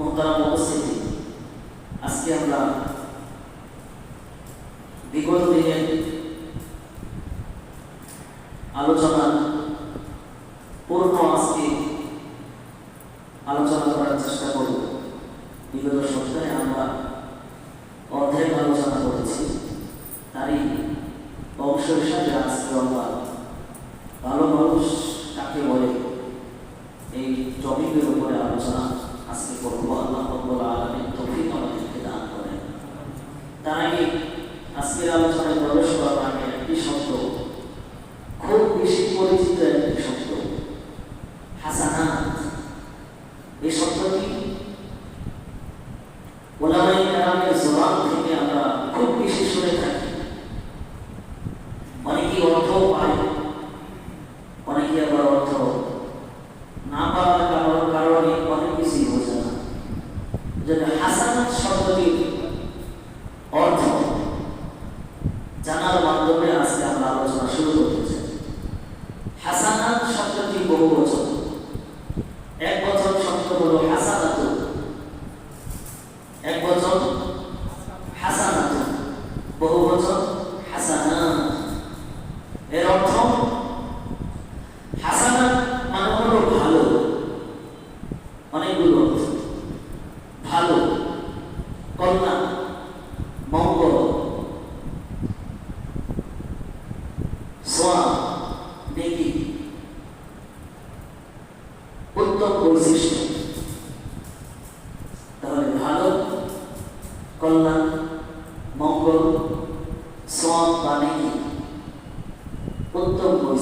মোহতারা উপস্থিতি আজকে আমরা বিগত দিনের আলোচনা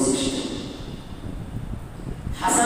kuwahusisha hasa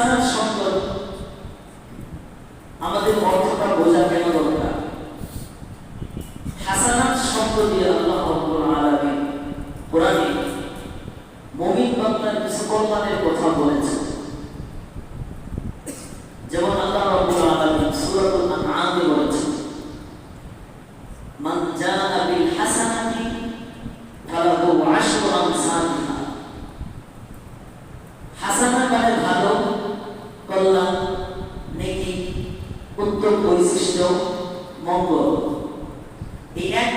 data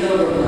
ಉದ್ಯೋಗ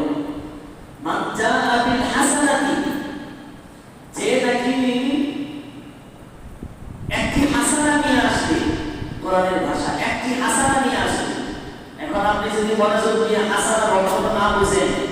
মনোযোগ দিয়ে আসার অর্থ না বুঝেন।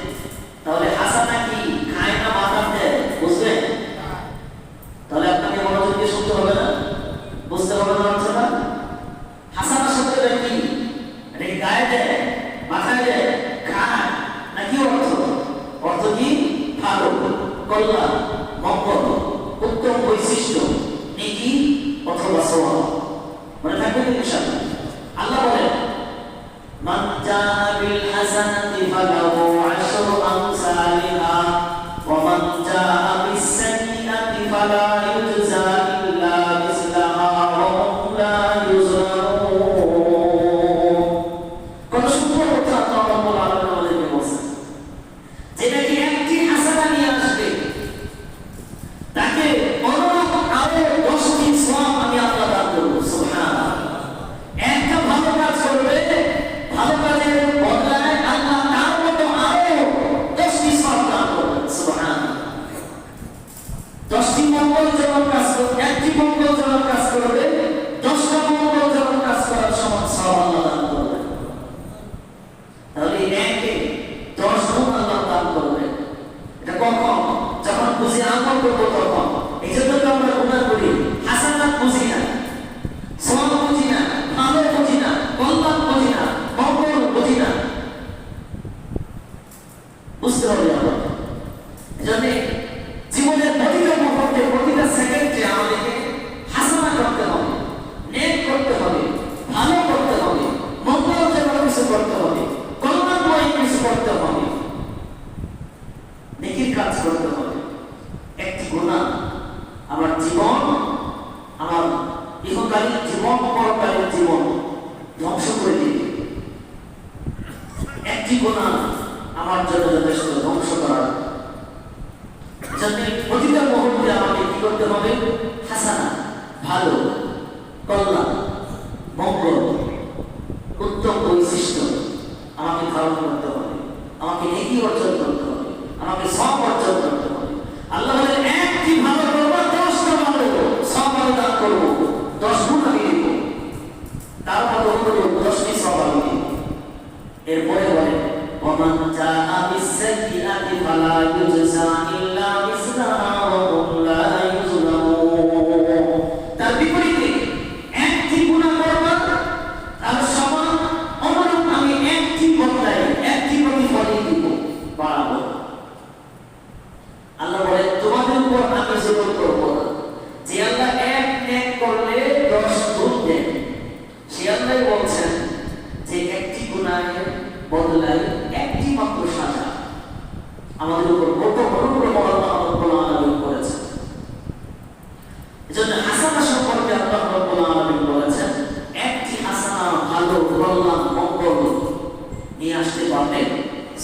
L'ensemble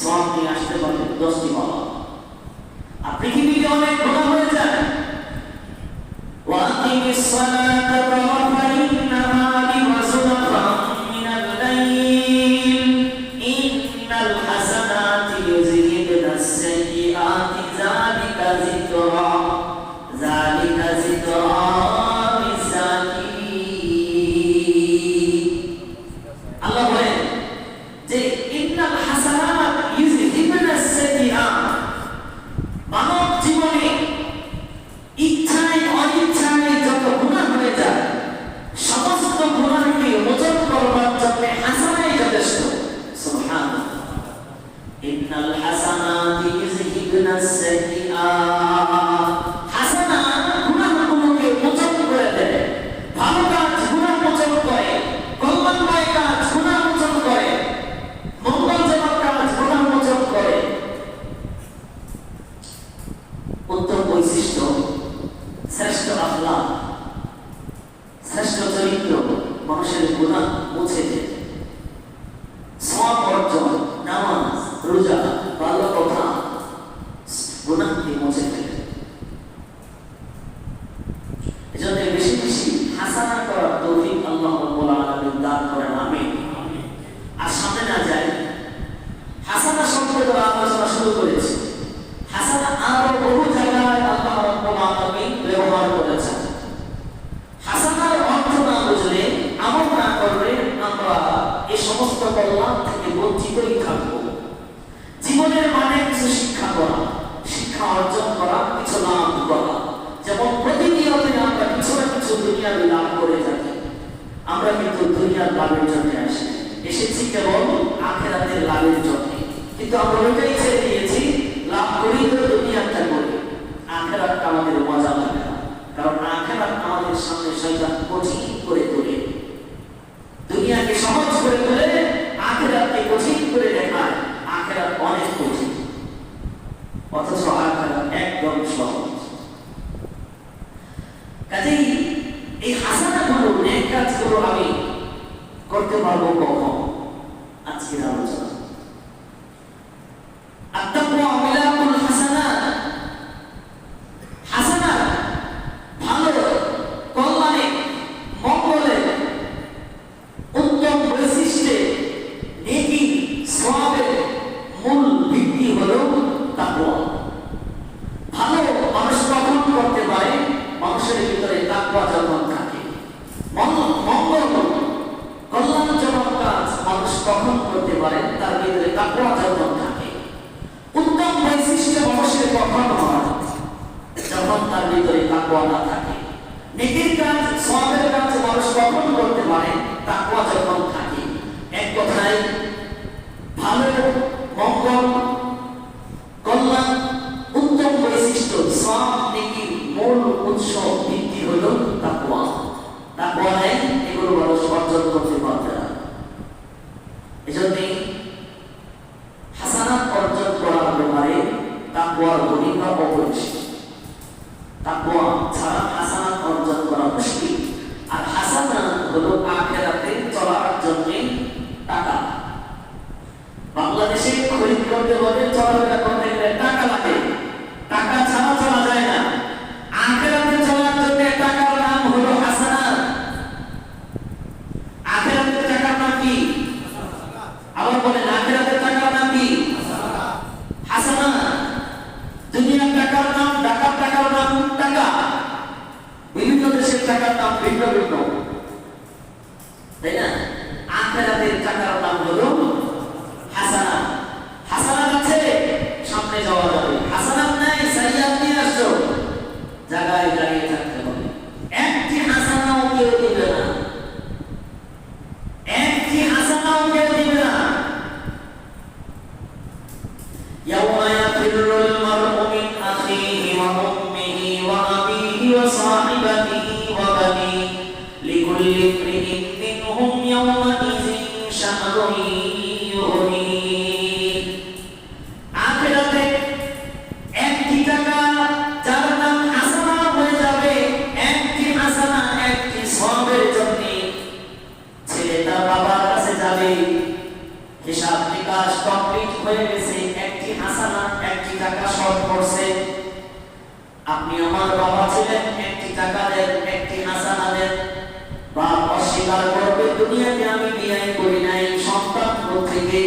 সব নিয়ে আসতে それじゃあ দুনিয়ার লাভ করে থাকি আমরা কিন্তু দুনিয়ার লাভের জন্য আসি। এসেছি কেবল আখেরাতের লাভের জন্য। কিন্তু আমরা ওইটাই ছেড়ে দিয়েছি, লাভ করি তো দুনিয়ারটা করি আখেরাত আমাদের মজা লাগে না। কারণ আখেরাত আমাদের সামনে শয়তান কঠিন করে তোলে। দুনিয়াকে সহজ করে তোলে, আখেরাতকে কঠিন করে দেখায়। আখেরাত অনেক কঠিন। অথচ porque pagou com চাই ভালো মঙ্গল মধ্যে বলে টাকা শর্ট করছে। আপনি আমার বাবা ছিলেন, একটি টাকা দেন, একটি হাসানা দেন। বা অস্বীকার করবে, দুনিয়াতে আমি বিয়ে করি নাই, সন্তান থেকে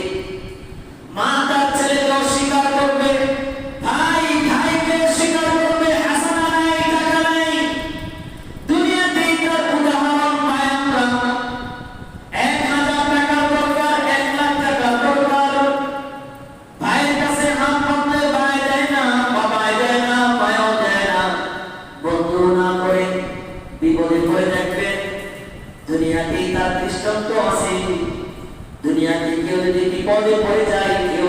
দুনিয়াতে তার দৃষ্টান্ত আছে দুনিয়াতে কেউ যদি বিপদে পড়ে যায় কেউ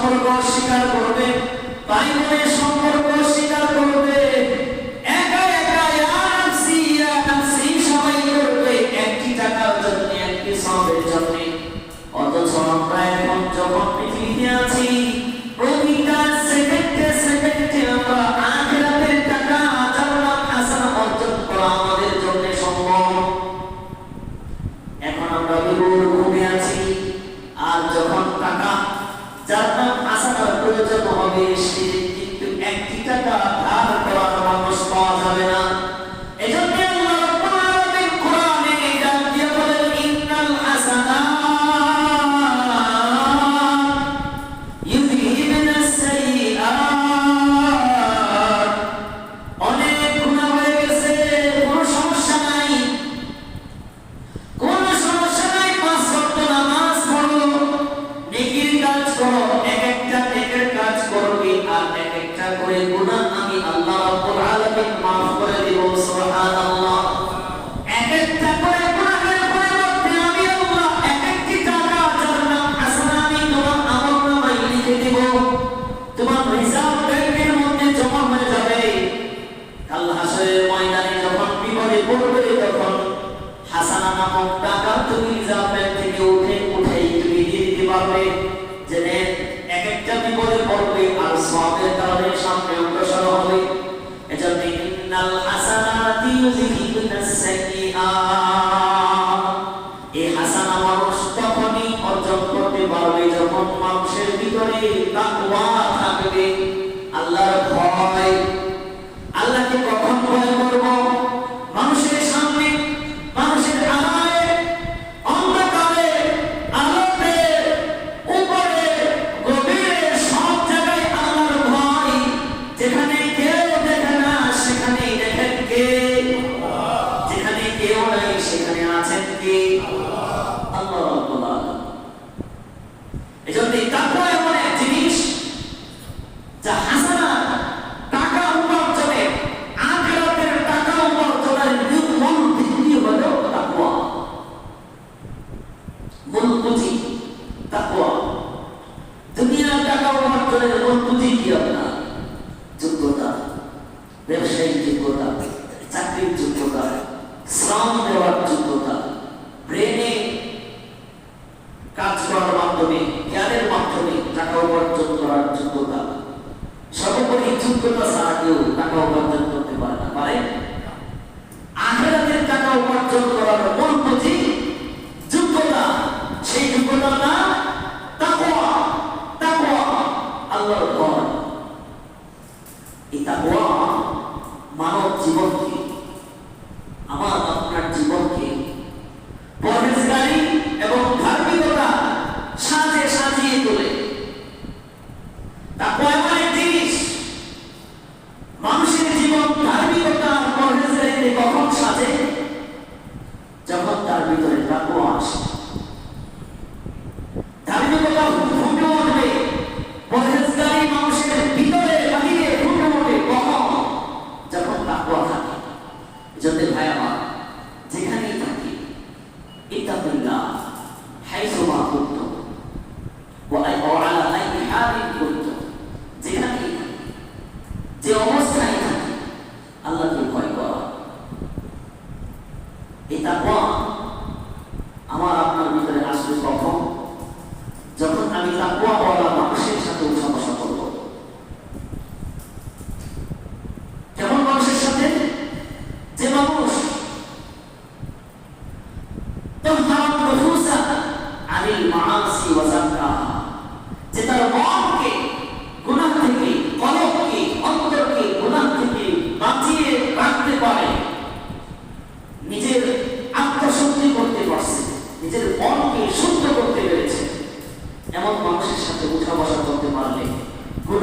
সম্পর্ক স্বীকার করবে তাই বলে সম্পর্ক স্বীকার করবে। জীবনে তাকওয়া থাকবে আল্লাহর ভয়। আল্লাহকে কখন ভয় করব? Deus reivindicou na legally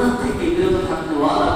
গুণা থেকে বিরত থাকতে ওয়ালা